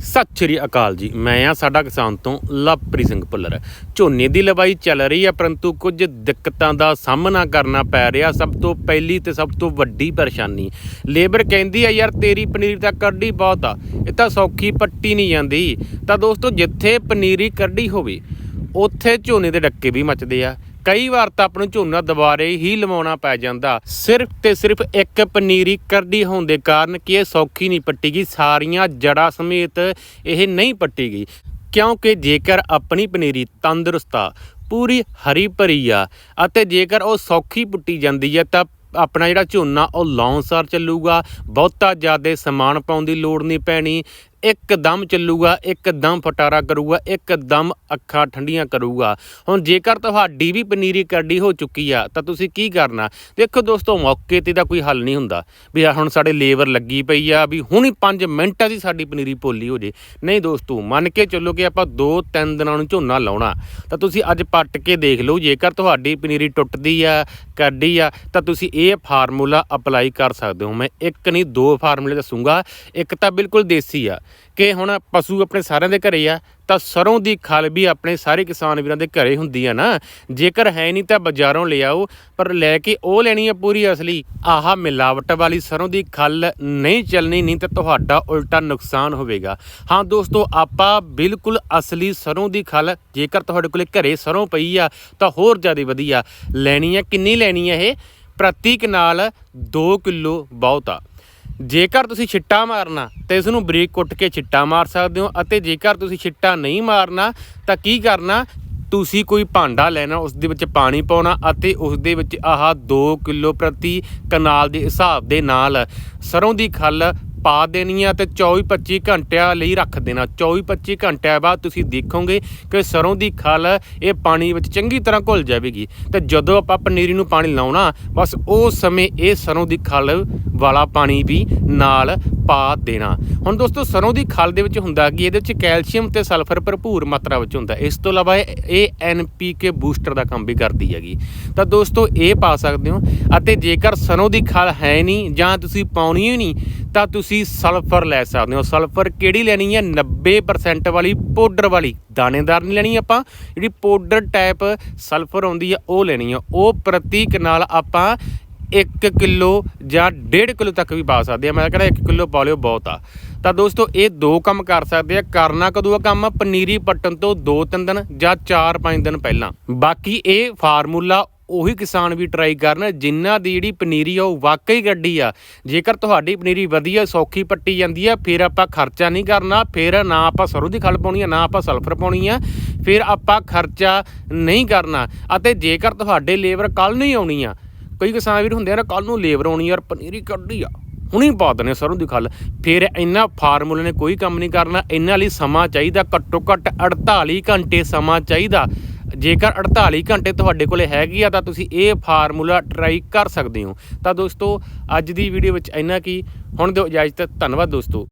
ਸਤਿ ਸ਼੍ਰੀ ਅਕਾਲ ਜੀ। ਮੈਂ ਆ ਸਾਡਾ ਕਿਸਾਨ ਤੋਂ ਲਵਪ੍ਰੀਤ ਸਿੰਘ ਭੁੱਲਰ। ਝੋਨੇ ਦੀ ਲਵਾਈ ਚੱਲ ਰਹੀ ਹੈ, ਪਰੰਤੂ ਕੁਝ ਦਿੱਕਤਾਂ ਦਾ ਸਾਹਮਣਾ ਕਰਨਾ ਪੈ ਰਿਹਾ। ਸਭ ਤੋਂ ਪਹਿਲੀ ਤੇ ਸਭ ਤੋਂ ਵੱਡੀ ਪਰੇਸ਼ਾਨੀ। ਲੇਬਰ ਕਹਿੰਦੀ ਆ ਯਾਰ, ਤੇਰੀ ਪਨੀਰੀ ਤਾਂ ਕੱਢੀ ਬਹੁਤ ਆ। ਇਹ ਤਾਂ ਸੌਖੀ ਪੱਟੀ ਨਹੀਂ ਜਾਂਦੀ। ਤਾਂ ਦੋਸਤੋ, ਜਿੱਥੇ ਪਨੀਰੀ ਕੱਢੀ ਹੋਵੇ, ਉੱਥੇ ਝੋਨੇ ਦੇ ਡੱਕੇ ਵੀ ਮੱਚਦੇ ਆ। ਕਈ ਵਾਰ ਤਾਂ ਆਪਾਂ ਨੂੰ ਝੋਨਾ ਦੁਬਾਰੇ ਹੀ ਲਵਾਉਣਾ ਪੈ ਜਾਂਦਾ। ਸਿਰਫ ਤੇ ਸਿਰਫ ਇੱਕ ਪਨੀਰੀ ਕਰਦੀ ਹੋਣ ਦੇ ਕਾਰਨ ਕਿ ਇਹ ਸੌਖੀ ਨਹੀਂ ਪੱਟੀ ਗਈ ਸਾਰੀਆਂ ਜੜਾਂ ਸਮੇਤ ਇਹ ਨਹੀਂ ਪੱਟੀ ਗਈ ਕਿਉਂਕਿ ਜੇਕਰ ਆਪਣੀ ਪਨੀਰੀ ਤੰਦਰੁਸਤ ਆ, ਪੂਰੀ ਹਰੀ ਭਰੀ ਆ, ਅਤੇ ਜੇਕਰ ਉਹ ਸੌਖੀ ਪੁੱਟੀ ਜਾਂਦੀ ਹੈ ਤਾਂ ਆਪਣਾ ਜਿਹੜਾ ਝੋਨਾ ਉਹ ਲੌਂਸਰ ਚੱਲੂਗਾ, ਬਹੁਤਾ ਜ਼ਿਆਦਾ ਸਮਾਨ ਪਾਉਣ ਦੀ ਲੋੜ ਨਹੀਂ ਪੈਣੀ। ਇੱਕਦਮ ਚੱਲੂਗਾ, ਇੱਕਦਮ ਫਟਾਰਾ ਕਰੂਗਾ, ਇੱਕਦਮ ਅੱਖਾਂ ਠੰਡੀਆਂ ਕਰੂਗਾ। ਹੁਣ ਜੇਕਰ ਤੁਹਾਡੀ ਵੀ ਪਨੀਰੀ ਕਰਡੀ ਹੋ ਚੁੱਕੀ ਆ, ਤਾਂ ਤੁਸੀਂ ਕੀ ਕਰਨਾ? ਦੇਖੋ ਦੋਸਤੋ, ਮੌਕੇ ਤੇ ਦਾ ਕੋਈ ਹੱਲ ਨਹੀਂ ਹੁੰਦਾ। ਵੀ ਹੁਣ ਸਾਡੇ ਲੇਬਰ ਲੱਗੀ ਪਈ ਆ, ਵੀ ਹੁਣੀ 5 ਮਿੰਟਾਂ ਦੀ ਸਾਡੀ ਪਨੀਰੀ ਭੋਲੀ ਹੋ ਜੇ। ਨਹੀਂ ਦੋਸਤੋ, ਮੰਨ ਕੇ ਚੱਲੋ ਕਿ ਆਪਾਂ 2-3 ਦਿਨਾਂ ਨੂੰ ਝੋਨਾ ਲਾਉਣਾ, ਤਾਂ ਤੁਸੀਂ ਅੱਜ ਪੱਟ ਕੇ ਦੇਖ ਲਓ, ਜੇਕਰ ਤੁਹਾਡੀ ਪਨੀਰੀ ਟੁੱਟਦੀ ਆ ਕਰਡੀ ਆ, ਤਾਂ ਤੁਸੀਂ ਇਹ ਫਾਰਮੂਲਾ ਅਪਲਾਈ ਕਰ ਸਕਦੇ ਹੋ। ਮੈਂ ਇੱਕ ਨਹੀਂ, ਦੋ ਫਾਰਮੂਲੇ ਦੱਸੂਗਾ। ਇੱਕ ਤਾਂ ਬਿਲਕੁਲ ਦੇਸੀ ਆ। ਕਿ ਹੁਣ ਪਸ਼ੂ ਆਪਣੇ ਸਾਰਿਆਂ ਦੇ ਘਰੇ ਆ, ਤਾਂ ਸਰੋਂ ਦੀ ਖਲ ਵੀ ਆਪਣੇ ਸਾਰੇ ਕਿਸਾਨ ਵੀਰਾਂ ਦੇ ਘਰੇ ਹੁੰਦੀ ਆ ਨਾ। ਜੇਕਰ ਹੈ ਨਹੀਂ ਤਾਂ ਬਾਜ਼ਾਰੋਂ ਲਿਆਓ ਪਰ ਲੈ ਕੇ ਉਹ ਲੈਣੀ ਆ ਪੂਰੀ ਅਸਲੀ। ਆਹ ਮਿਲਾਵਟ ਵਾਲੀ ਸਰੋਂ ਦੀ ਖਲ ਨਹੀਂ ਚੱਲਣੀ, ਨਹੀਂ ਤਾਂ ਤੁਹਾਡਾ ਉਲਟਾ ਨੁਕਸਾਨ ਹੋਵੇਗਾ। ਹਾਂ ਦੋਸਤੋ, ਆਪਾਂ ਬਿਲਕੁਲ ਅਸਲੀ ਸਰੋਂ ਦੀ ਖਲ, ਜੇਕਰ ਤੁਹਾਡੇ ਕੋਲੇ ਘਰੇ ਸਰੋਂ ਪਈ ਆ, ਤਾਂ ਹੋਰ ਜ਼ਿਆਦਾ ਵਧੀਆ। ਲੈਣੀ ਆ, ਕਿੰਨੀ ਲੈਣੀ ਆ ਇਹ? ਪ੍ਰਤੀ ਕਨਾਲ 2 ਕਿਲੋ ਬਹੁਤ। ਆ ਜੇਕਰ ਤੁਸੀਂ ਛਿੱਟਾ ਮਾਰਨਾ ਤੇ ਇਸ ਨੂੰ ਬਰੀਕ ਕੁੱਟ ਕੇ ਛਿੱਟਾ ਮਾਰ ਸਕਦੇ ਹੋ ਅਤੇ ਜੇਕਰ ਤੁਸੀਂ ਛਿੱਟਾ ਨਹੀਂ ਮਾਰਨਾ ਤਾਂ ਕੀ ਕਰਨਾ? ਤੁਸੀਂ ਕੋਈ ਭਾਂਡਾ ਲੈਣਾ ਉਸ ਦੇ ਵਿੱਚ ਪਾਣੀ ਪਾਉਣਾ ਅਤੇ ਉਸ ਦੇ ਵਿੱਚ ਆਹ 2 ਕਿਲੋ ਪ੍ਰਤੀ ਕਨਾਲ ਦੇ ਹਿਸਾਬ ਦੇ ਨਾਲ ਸਰੋਂ ਦੀ ਖੱਲ ਪਾ ਦੇਣੀ ਆ ਤੇ 24-25 ਘੰਟਿਆਂ ਲਈ ਰੱਖ ਦੇਣਾ। 24-25 ਘੰਟਿਆਂ ਬਾਅਦ ਤੁਸੀਂ ਦੇਖੋਗੇ ਕਿ ਸਰੋਂ ਦੀ ਖਲ, ਇਹ ਪਾਣੀ ਵਿੱਚ ਚੰਗੀ ਤਰ੍ਹਾਂ ਘੁਲ ਜਾਵੇਗੀ। ਤੇ ਜਦੋਂ ਆਪਾਂ ਪਨੀਰੀ ਨੂੰ ਪਾਣੀ ਲਾਉਣਾ, ਬਸ ਉਸ ਸਮੇਂ ਇਹ ਸਰੋਂ ਦੀ ਖਲ ਵਾਲਾ ਪਾਣੀ ਵੀ ਨਾਲ ਪਾ ਦੇਣਾ। ਹੁਣ ਦੋਸਤੋ, ਸਰੋਂ ਦੀ ਖਲ ਦੇ ਵਿੱਚ ਹੁੰਦਾ ਕਿ, ਇਹਦੇ ਵਿੱਚ ਕੈਲਸ਼ੀਅਮ ਤੇ ਸਲਫਰ ਭਰਪੂਰ ਮਾਤਰਾ ਵਿੱਚ ਹੁੰਦਾ। ਇਸ ਤੋਂ ਇਲਾਵਾ ਇਹ ਐਨਪੀਕੇ ਬੂਸਟਰ ਦਾ ਕੰਮ ਵੀ ਕਰਦੀ ਹੈਗੀ। ਤਾਂ ਦੋਸਤੋ, ਇਹ ਪਾ ਸਕਦੇ ਹੋ। ਅਤੇ ਜੇਕਰ ਸਰੋਂ ਦੀ ਖਲ ਹੈ ਨਹੀਂ ਜਾਂ ਤੁਸੀਂ ਪਾਉਣੀ ਹੀ ਨਹੀਂ ਤਾਂ ਤੁਸੀਂ ਸਲਫਰ ਲੈ ਸਕਦੇ ਹੋ। ਸਲਫਰ ਕਿਹੜੀ ਲੈਣੀ ਹੈ 90% ਵਾਲੀ ਪਾਊਡਰ ਵਾਲੀ। ਦਾਣੇਦਾਰ ਨਹੀਂ ਲੈਣੀ ਆਪਾਂ। ਜਿਹੜੀ ਪਾਊਡਰ ਟਾਈਪ ਸਲਫਰ ਆਉਂਦੀ ਆ, ਉਹ ਲੈਣੀ ਆ। ਉਹ ਪ੍ਰਤੀ ਕਨਾਲ ਆਪਾਂ 1 ਕਿਲੋ ਜਾਂ 1.5 ਕਿਲੋ ਤੱਕ ਵੀ ਪਾ ਸਕਦੇ ਆ। ਮੈਂ ਕਹਿੰਦਾ 1 ਕਿਲੋ ਪਾ ਲਿਓ ਬਹੁਤ ਆ। ਤਾਂ ਦੋਸਤੋ, ਇਹ ਦੋ ਕੰਮ ਕਰ ਸਕਦੇ ਆ। ਕਰਨਾ ਕਦੋਂ ਆ ਕੰਮ? ਪਨੀਰੀ ਪੱਟਣ ਤੋਂ 2-3 ਦਿਨ ਜਾਂ 4-5 ਦਿਨ ਪਹਿਲਾਂ। ਬਾਕੀ ਇਹ ਫਾਰਮੂਲਾ ਉਹੀ ਕਿਸਾਨ ਵੀ ਟਰਾਈ ਕਰਨ, ਜਿਨ੍ਹਾਂ ਦੀ ਜਿਹੜੀ ਪਨੀਰੀ ਆ, ਉਹ ਵਾਕਈ ਗੱਡੀ ਆ। ਜੇਕਰ ਤੁਹਾਡੀ ਪਨੀਰੀ ਵਧੀਆ, ਸੌਖੀ ਪੱਟੀ ਜਾਂਦੀ ਆ, ਫਿਰ ਆਪਾਂ ਖਰਚਾ ਨਹੀਂ ਕਰਨਾ। ਫਿਰ ਨਾ ਆਪਾਂ ਸਰੋਂ ਦੀ ਖਲ ਪਾਉਣੀ ਆ, ਨਾ ਆਪਾਂ ਸਲਫਰ ਪਾਉਣੀ ਆ। ਫਿਰ ਆਪਾਂ ਖਰਚਾ ਨਹੀਂ ਕਰਨਾ। ਅਤੇ ਜੇਕਰ ਤੁਹਾਡੇ ਲੇਬਰ ਕੱਲ ਨਹੀਂ ਆਉਣੀ ਆ ਕਈ ਕਿਸਾਨ ਵੀਰ ਹੁੰਦੇ ਆ ਨਾ ਕੱਲ ਨੂੰ ਲੇਬਰ ਆਉਣੀ ਯਾਰ, ਪਨੀਰੀ ਕੱਢੀ ਆ। ਹੁਣੀ ਪਾ ਦਨੇ ਸਰੋਂ ਦੀ ਖਲ। ਫਿਰ ਇਹਨਾਂ ਫਾਰਮੂਲੇ ਨੇ ਕੋਈ ਕੰਮ ਨਹੀਂ ਕਰਨਾ, ਇਹਨਾਂ ਲਈ ਸਮਾਂ ਚਾਹੀਦਾ, ਘੱਟੋ ਘੱਟ 48 ਘੰਟੇ ਸਮਾਂ ਚਾਹੀਦਾ। ਜੇਕਰ 48 ਘੰਟੇ ਤੁਹਾਡੇ ਕੋਲੇ ਹੈਗੀ ਆ, ਤਾਂ ਤੁਸੀਂ ਇਹ ਫਾਰਮੂਲਾ ਟਰਾਈ ਕਰ ਸਕਦੇ ਹੋ। ਤਾਂ ਦੋਸਤੋ, ਅੱਜ ਦੀ ਵੀਡੀਓ ਵਿੱਚ ਇੰਨਾ ਕੀ। ਹੁਣ ਦਿਓ ਇਜਾਜ਼ਤ, ਧੰਨਵਾਦ ਦੋਸਤੋ।